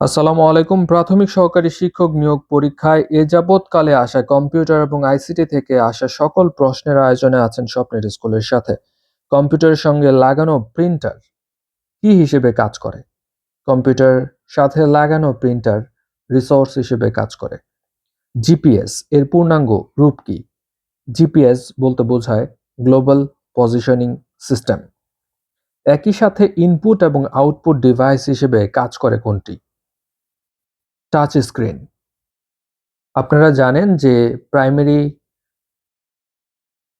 আসসালামু আলাইকুম। প্রাথমিক সহকারী শিক্ষক নিয়োগ পরীক্ষায় এ যাবৎকালে আসা কম্পিউটার এবং আইসিটি থেকে আসা সকল প্রশ্নের আয়োজনে আছেন স্বপ্নের স্কুলের সাথে। কম্পিউটারের সঙ্গে লাগানো প্রিন্টার কি হিসেবে কাজ করে? কম্পিউটার সাথে লাগানো প্রিন্টার রিসোর্স হিসেবে কাজ করে। জিপিএস এর পূর্ণাঙ্গ রূপ কি? জিপিএস বলতে বোঝায় গ্লোবাল পজিশনিং সিস্টেম একই সাথে ইনপুট এবং আউটপুট ডিভাইস হিসেবে কাজ করে কোনটি? টাচ স্ক্রিন আপনারা জানেন যে প্রাইমারি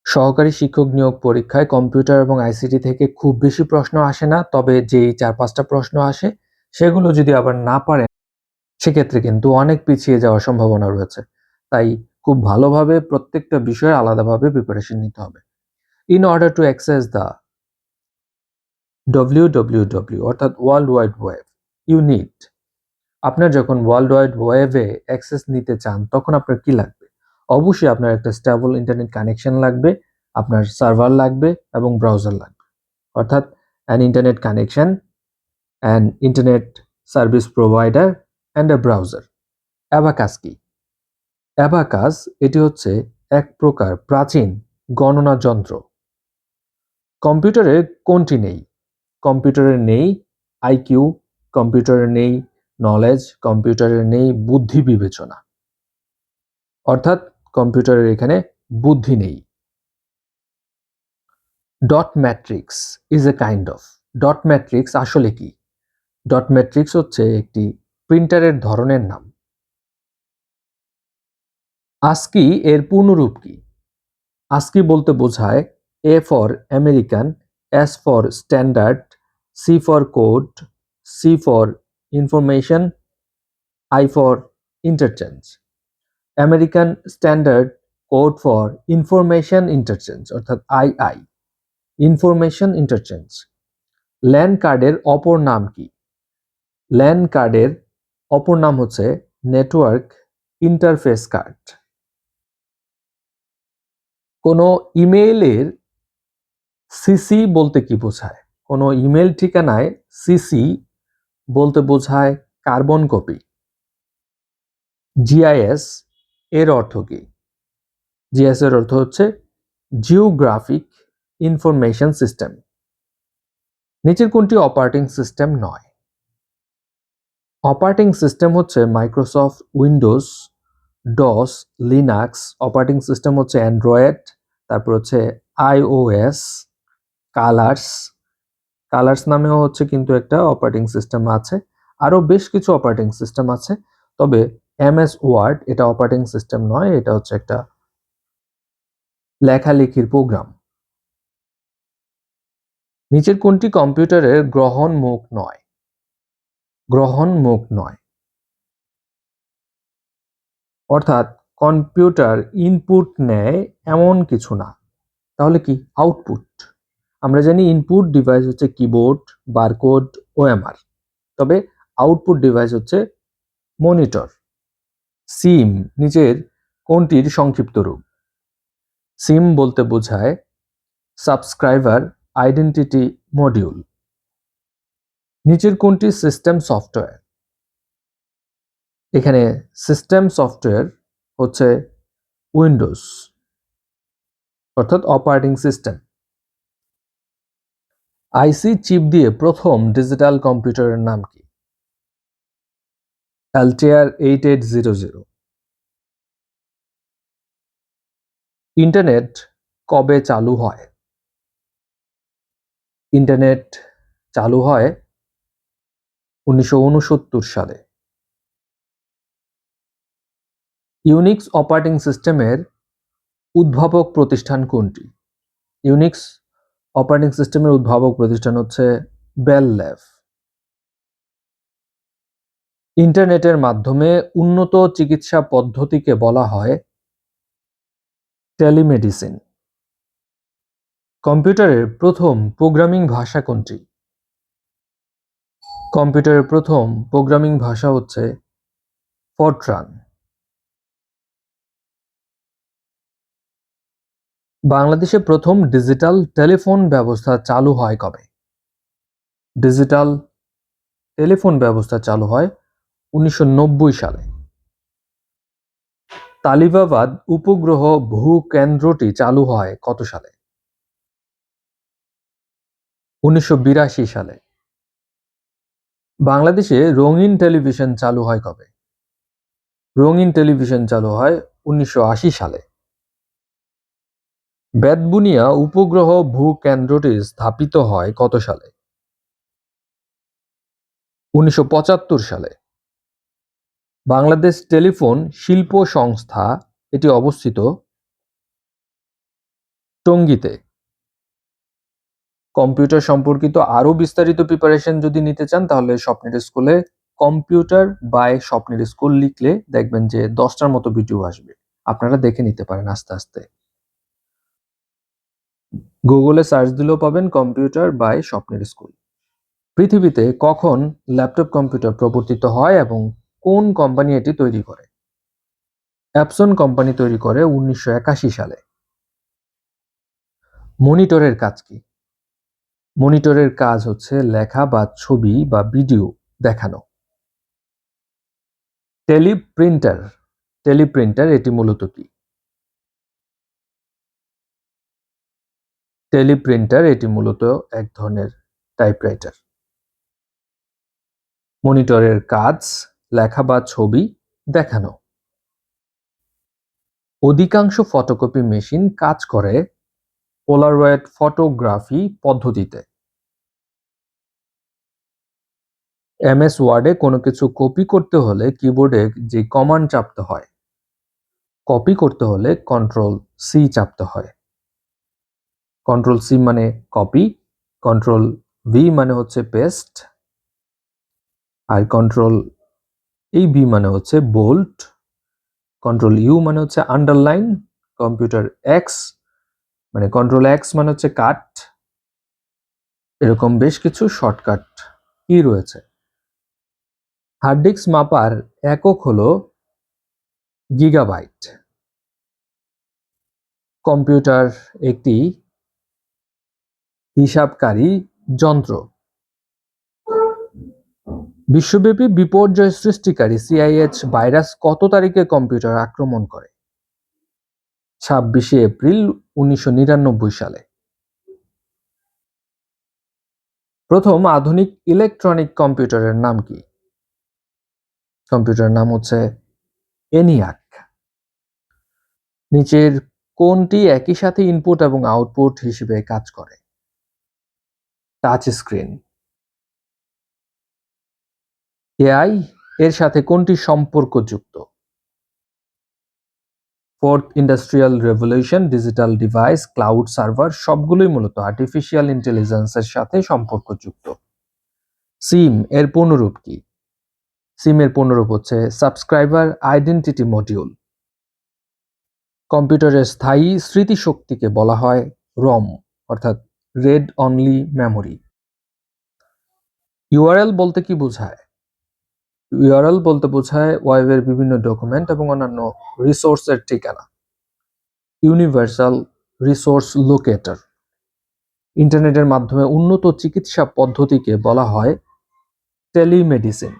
সহকারী শিক্ষক নিয়োগ পরীক্ষায় কম্পিউটার এবং আইসিটি থেকে খুব বেশি প্রশ্ন আসে না, তবে যেই চার পাঁচটা প্রশ্ন আসে, সেগুলো যদি আবার না পারেন, সেক্ষেত্রে কিন্তু অনেক পিছিয়ে যাওয়ার সম্ভাবনা রয়েছে। তাই খুব ভালোভাবে প্রত্যেকটা বিষয়ে আলাদাভাবে প্রিপারেশন নিতে হবে। In order to access the W W W অর্থাৎ world wide web you need আপনার যখন ওয়ার্ল্ড ওয়াইড ওয়েবে অ্যাক্সেস নিতে চান, তখন আপনার কি লাগবে? অবশ্যই আপনার একটা স্টেবল ইন্টারনেট কানেকশন লাগবে, আপনার সার্ভার লাগবে এবং ব্রাউজার লাগবে। অর্থাৎ an internet connection an internet service provider and a browser abacus কি? অ্যাবাকাস, এটি হচ্ছে এক প্রকার প্রাচীন গণনা যন্ত্র। কম্পিউটারে কোনটি নেই? কম্পিউটারে নেই আইকিউ কম্পিউটারে নেই নলেজ কম্পিউটারের নেই বুদ্ধি বিবেচনা। অর্থাৎ কম্পিউটারের এখানে বুদ্ধি নেই। Dot matrix is a kind of dot matrix আসলে কি? ডট ম্যাট্রিক্স হচ্ছে একটি প্রিন্টারের ধরনের নাম। আস্কি এর পূর্ণরূপ কি? আস্কি বলতে বোঝায় A for American S for standard C for code C for information I for interchange American standard code for information interchange অর্থাৎ I I information interchange land কার্ডের অপর নাম কি? ল্যান্ড কার্ডের অপর নাম হচ্ছে নেটওয়ার্ক ইন্টারফেস কার্ড কোনো ইমেইলের সিসি বলতে কি বোঝায়? কোনো ইমেল ঠিকানায় সিসি বলতে বোঝায় কার্বন কপি। জিআইএস এর অর্থ কি? জিএস এর অর্থ হচ্ছে জিওগ্রাফিক ইনফরমেশন সিস্টেম। নিচের কোনটি অপারেটিং সিস্টেম নয়? অপারেটিং সিস্টেম হচ্ছে Microsoft Windows, DOS, Linux. Operating system হচ্ছে অ্যান্ড্রয়েড, তারপর হচ্ছে আইওএস, কালার্স কালার্স নামেও হচ্ছে কিন্তু একটা অপারেটিং সিস্টেম আছে। আরও বেশ কিছু অপারেটিং সিস্টেম আছে, তবে এমএস ওয়ার্ড এটা অপারেটিং সিস্টেম নয়, এটা হচ্ছে একটা লেখালেখির প্রোগ্রাম নিচের কোনটি কম্পিউটারের গ্রহণ মুখ নয়? গ্রহণ মুখ নয়। অর্থাৎ কম্পিউটার ইনপুট নেয় এমন কিছু না। তাহলে কি? আউটপুট আমরা জানি ইনপুট ডিভাইস হচ্ছে কিবোর্ড বারকোড ওএমআর তবে আউটপুট ডিভাইস হচ্ছে মনিটর সিম নিচের কোনটির সংক্ষিপ্ত রূপ। সিম বলতে বোঝায় সাবস্ক্রাইবার আইডেন্টিটি মডিউল নিচের কোনটি সিস্টেম সফটওয়্যার এখানে সিস্টেম সফটওয়্যার হচ্ছে উইন্ডোজ অর্থাৎ অপারেটিং সিস্টেম আইসি চিপ দিয়ে প্রথম ডিজিটাল কম্পিউটারের নাম কি? Altair eight eight zero zero internet কবে চালু হয়? ইন্টারনেট চালু হয় উনিশশো উনসত্তর সালে। ইউনিক্স অপারেটিং সিস্টেমের উদ্ভাবক প্রতিষ্ঠান কোনটি? ইউনিক্স অপারেটিং সিস্টেমের উদ্ভাবক প্রতিষ্ঠান হচ্ছে বেল ল্যাব ইন্টারনেটের মাধ্যমে উন্নত চিকিৎসা পদ্ধতিকে বলা হয় টেলিমেডিসিন। কম্পিউটারের প্রথম প্রোগ্রামিং ভাষা কোনটি? কম্পিউটারের প্রথম প্রোগ্রামিং ভাষা হচ্ছে ফরট্রান। বাংলাদেশে প্রথম ডিজিটাল টেলিফোন ব্যবস্থা চালু হয় কবে? ডিজিটাল টেলিফোন ব্যবস্থা চালু হয় উনিশশো নব্বই সালে। তালিবাবাদ উপগ্রহ ভূকেন্দ্রটি চালু হয় কত সালে? উনিশশো বিরাশি সালে। বাংলাদেশে রঙিন টেলিভিশন চালু হয় কবে? রঙিন টেলিভিশন চালু হয় উনিশশো আশি সালে। বেতবুনিয়া উপগ্রহ ভূকেন্দ্রটি স্থাপিত হয় কত সালে? উনিশশো পঁচাত্তর সালে। বাংলাদেশ টেলিফোন শিল্প সংস্থা এটি অবস্থিত টঙ্গীতে। কম্পিউটার সম্পর্কিত আরও বিস্তারিত প্রিপারেশন যদি নিতে চান, তাহলে স্বপ্নের স্কুলে কম্পিউটার বাই স্বপ্নের স্কুল লিখলে দেখবেন যে দশটার মতো ভিডিও আসবে। আপনারা দেখে নিতে পারেন আস্তে আস্তে। গুগলে সার্চ দিলেও পাবেন কম্পিউটার বাই স্বপ্নের স্কুল পৃথিবীতে কখন ল্যাপটপ কম্পিউটার প্রবর্তিত হয় এবং কোন কোম্পানি এটি তৈরি করে? অ্যাপসন কোম্পানি তৈরি করে উনিশশো একাশি সালে। মনিটরের কাজ কি? মনিটরের কাজ হচ্ছে লেখা বা ছবি বা ভিডিও দেখানো। টেলিপ্রিন্টার টেলিপ্রিন্টার এটি মূলত কি? টেলিপ্রিন্টার এটি মূলত এক ধরনের টাইপরাইটার। মনিটরের কাজ, লেখা বা ছবি দেখানো। অধিকাংশ ফটোকপি মেশিন কাজ করে পোলারয়েড ফটোগ্রাফি পদ্ধতিতে। এমএস ওয়ার্ডে কোনো কিছু কপি করতে হলে কিবোর্ডে যে কমান্ড চাপতে হয়, কপি করতে হলে কন্ট্রোল সি চাপতে হয়। কন্ট্রোল সি মানে কপি কন্ট্রোল ভি মানে হচ্ছে পেস্ট আর কন্ট্রোল এই বি মানে হচ্ছে বোল্ট কন্ট্রোল ইউ মানে হচ্ছে আন্ডারলাইন কম্পিউটার এক্স মানে কন্ট্রোল এক্স মানে হচ্ছে কাট এরকম বেশ কিছু শর্টকাট কি রয়েছে? হার্ড ডিস্ক মাপার একক হলো গিগাবাইট কম্পিউটার একটি হিসাবকারী যন্ত্র। বিশ্বব্যাপী বিপর্যয় সৃষ্টিকারী সিআইএইচ ভাইরাস কত তারিখে কম্পিউটার আক্রমণ করে? ছাব্বিশে এপ্রিল উনিশশো সালে। প্রথম আধুনিক ইলেকট্রনিক কম্পিউটারের নাম কি? কম্পিউটার নাম হচ্ছে এনিয়াক নিচের কোনটি একই সাথে ইনপুট এবং আউটপুট হিসেবে কাজ করে? Touch screen. এআই এর সাথে কোনটি সম্পর্কযুক্ত? Fourth industrial revolution digital device cloud server সবগুলোই মূলত আর্টিফিশিয়াল ইন্টেলিজেন্সের সাথে সম্পর্কযুক্ত। সিম এর পুনরূপ কি? সিম এর পূর্ণরূপ হচ্ছে সাবস্ক্রাইবার আইডেন্টিটি মডিউল কম্পিউটারের স্থায়ী স্মৃতিশক্তিকে বলা হয় রম অর্থাৎ রেড অনলি মেমোরি। ইউআরএল বলতে কি বোঝায়? ইউআরএল বলতে বোঝায় ওয়েবের বিভিন্ন ডকুমেন্ট এবং অন্যান্য রিসোর্সের ঠিকানা। Universal resource locator. ইন্টারনেটের মাধ্যমে উন্নত চিকিৎসা পদ্ধতিকে বলা হয় টেলিমেডিসিন।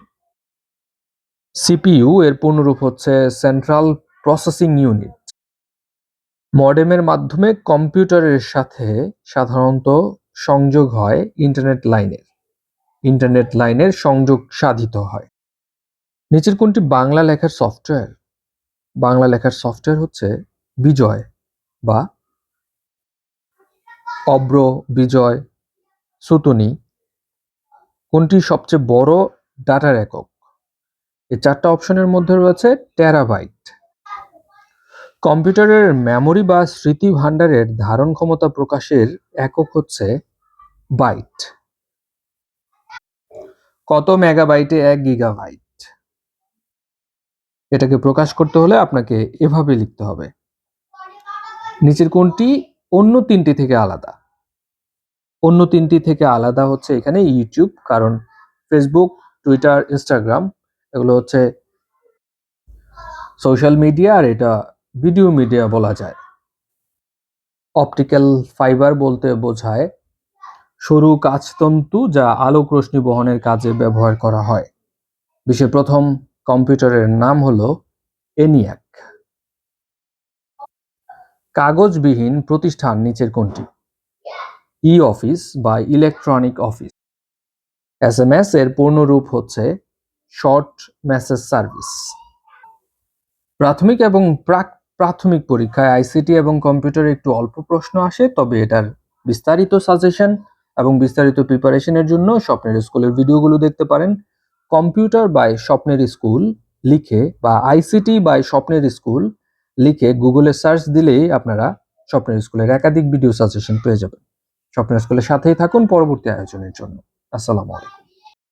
সিপিইউ এর পূর্ণরূপ হচ্ছে সেন্ট্রাল প্রসেসিং ইউনিট। মডেমের মাধ্যমে কম্পিউটারের সাথে সাধারণত সংযোগ হয় ইন্টারনেট লাইনের। ইন্টারনেট লাইনের সংযোগ সাধিত হয়। নিচের কোনটি বাংলা লেখার সফটওয়্যার। বাংলা লেখার সফটওয়্যার হচ্ছে বিজয় বা অব্র বিজয় সুতুনি। কোনটি সবচেয়ে বড় ডাটার একক। এই চারটা অপশনের মধ্যে রয়েছে টেরাবাইট। কম্পিউটারের মেমোরি বা স্মৃতি ভাণ্ডারের ধারণ ক্ষমতা প্রকাশের একক হচ্ছে বাইট কত মেগাবাইটে এক গিগাবাইট এটাকে প্রকাশ করতে হলে আপনাকে এভাবে লিখতে হবে। নিচের কোনটি অন্য তিনটি থেকে আলাদা। অন্য তিনটি থেকে আলাদা হচ্ছে এখানে ইউটিউব কারণ ফেসবুক টুইটার ইনস্টাগ্রাম এগুলো হচ্ছে সোশ্যাল মিডিয়া আর এটা ভিডিও মিডিয়া বলা যায়। অপটিক্যাল ফাইবার বলতে বোঝায় সরু কাচতন্তু যা আলোক রশ্মি বহনের কাজে ব্যবহার করা হয়। বিশ্বের প্রথম কম্পিউটারের নাম হলো এনিয়াক কাগজবিহীন প্রতিষ্ঠান নিচের কোনটি? ই অফিস বা electronic office S M S এর পূর্ণরূপ হচ্ছে শর্ট মেসেজ সার্ভিস প্রাথমিক এবং প্রাক প্রাথমিক পরীক্ষায় আইসিটি এবং কম্পিউটারে একটু অল্প প্রশ্ন আসে, তবে এটার বিস্তারিত সাজেশন এবং বিস্তারিত প্রিপারেশনের জন্য স্বপ্নের স্কুলের ভিডিওগুলো দেখতে পারেন। কম্পিউটার বাই স্বপ্নের স্কুল লিখে বা আইসিটি বাই স্বপ্নের স্কুল লিখে গুগলে সার্চ দিলেই আপনারা স্বপ্নের স্কুলের একাধিক ভিডিও সাজেশন পেয়ে যাবেন। স্বপ্নের স্কুলের সাথেই থাকুন পরবর্তী আয়োজনের জন্য। আসসালামু আলাইকুম।